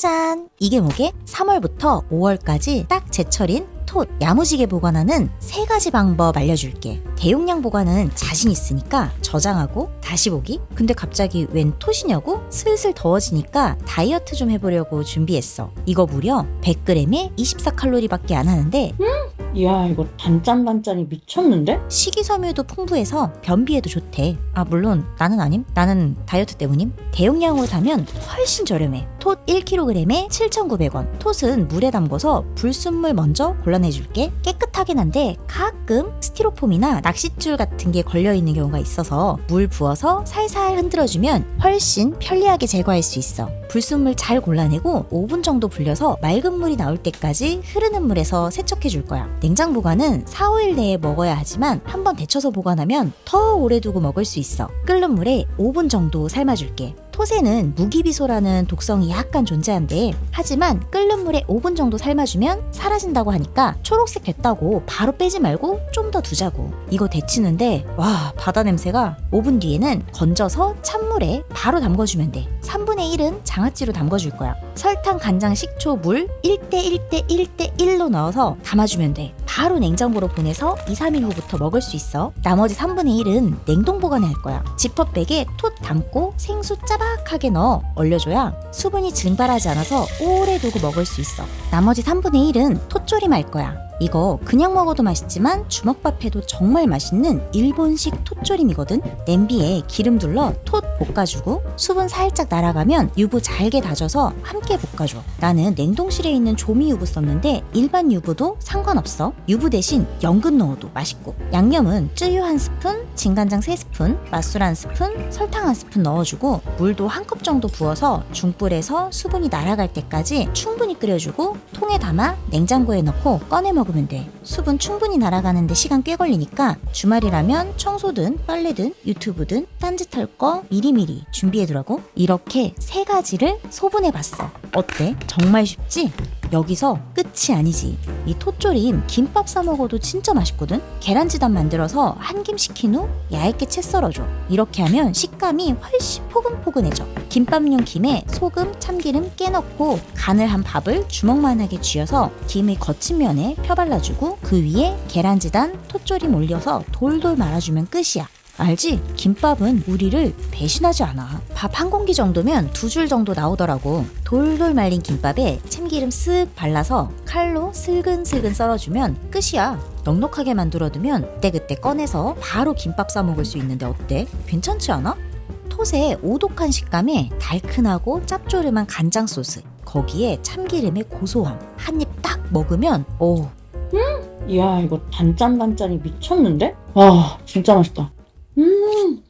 짜잔! 이게 뭐게? 3월부터 5월까지 딱 제철인 톳 야무지게 보관하는 세 가지 방법 알려줄게. 대용량 보관은 자신 있으니까 저장하고 다시 보기? 근데 갑자기 웬 톳이냐고? 슬슬 더워지니까 다이어트 좀 해보려고 준비했어. 이거 무려 100g에 24칼로리밖에 안 하는데 이야 이거 단짠단짠이 미쳤는데? 식이섬유도 풍부해서 변비에도 좋대. 아 물론 나는 아님. 나는 다이어트 때문임. 대용량으로 타면 훨씬 저렴해. 톳 1kg에 7,900원. 톳은 물에 담궈서 불순물 먼저 골라내줄게. 깨끗하긴 한데 가끔 스티로폼이나 낚싯줄 같은 게 걸려 있는 경우가 있어서 물 부어서 살살 흔들어주면 훨씬 편리하게 제거할 수 있어. 불순물 잘 골라내고 5분 정도 불려서 맑은 물이 나올 때까지 흐르는 물에서 세척해 줄 거야. 냉장 보관은 4, 5일 내에 먹어야 하지만 한번 데쳐서 보관하면 더 오래 두고 먹을 수 있어. 끓는 물에 5분 정도 삶아줄게. 톳에는 무기비소라는 독성이 약간 존재한대. 하지만 끓는 물에 5분 정도 삶아주면 사라진다고 하니까 초록색 됐다고 바로 빼지 말고 좀 더 두자고. 이거 데치는데 와 바다 냄새가 5분 뒤에는 건져서 찬물에 바로 담궈주면 돼. 3분의 1은 장아찌로 담궈줄 거야. 설탕, 간장, 식초, 물 1대 1대 1대 1로 넣어서 담아주면 돼. 바로 냉장고로 보내서 2, 3일 후부터 먹을 수 있어. 나머지 3분의 1은 냉동 보관해 할 거야. 지퍼백에 톳 담고 생수 짜박하게 넣어 얼려줘야 수분이 증발하지 않아서 오래 두고 먹을 수 있어. 나머지 3분의 1은 톳 조림 할 거야. 이거 그냥 먹어도 맛있지만 주먹밥해도 정말 맛있는 일본식 톳조림이거든. 냄비에 기름 둘러 톳 볶아주고 수분 살짝 날아가면 유부 잘게 다져서 함께 볶아줘. 나는 냉동실에 있는 조미 유부 썼는데 일반 유부도 상관없어. 유부 대신 연근 넣어도 맛있고. 양념은 쯔유 한 스푼, 진간장 세 스푼, 맛술 한 스푼, 설탕 한 스푼 넣어주고 물도 한 컵 정도 부어서 중불에서 수분이 날아갈 때까지 충분히 끓여주고 통에 담아 냉장고에 꺼내 먹으면 돼. 수분 충분히 날아가는데 시간 꽤 걸리니까 주말이라면 청소든 빨래든 유튜브든 딴짓할 거 미리미리 준비해두라고 이렇게 세 가지를 소분해봤어. 어때? 정말 쉽지? 여기서 끝이 아니지. 이 톳조림 김밥 싸 먹어도 진짜 맛있거든. 계란지단 만들어서 한 김 식힌 후 얇게 채 썰어줘. 이렇게 하면 식감이 훨씬 포근포근해져. 김밥용 김에 소금, 참기름 깨 넣고 간을 한 밥을 주먹만하게 쥐어서 김의 거친 면에 펴 발라주고 그 위에 계란지단 톳조림 올려서 돌돌 말아주면 끝이야. 알지? 김밥은 우리를 배신하지 않아. 밥 한 공기 정도면 두 줄 정도 나오더라고. 돌돌 말린 김밥에 참기름 쓱 발라서 칼로 슬근슬근 썰어주면 끝이야. 넉넉하게 만들어두면 그때그때 꺼내서 바로 김밥 싸 먹을 수 있는데 어때? 괜찮지 않아? 톳의 오독한 식감에 달큰하고 짭조름한 간장 소스, 거기에 참기름의 고소함, 한 입 딱 먹으면 오. 이야 이거 단짠단짠이 미쳤는데? 와 진짜 맛있다. 음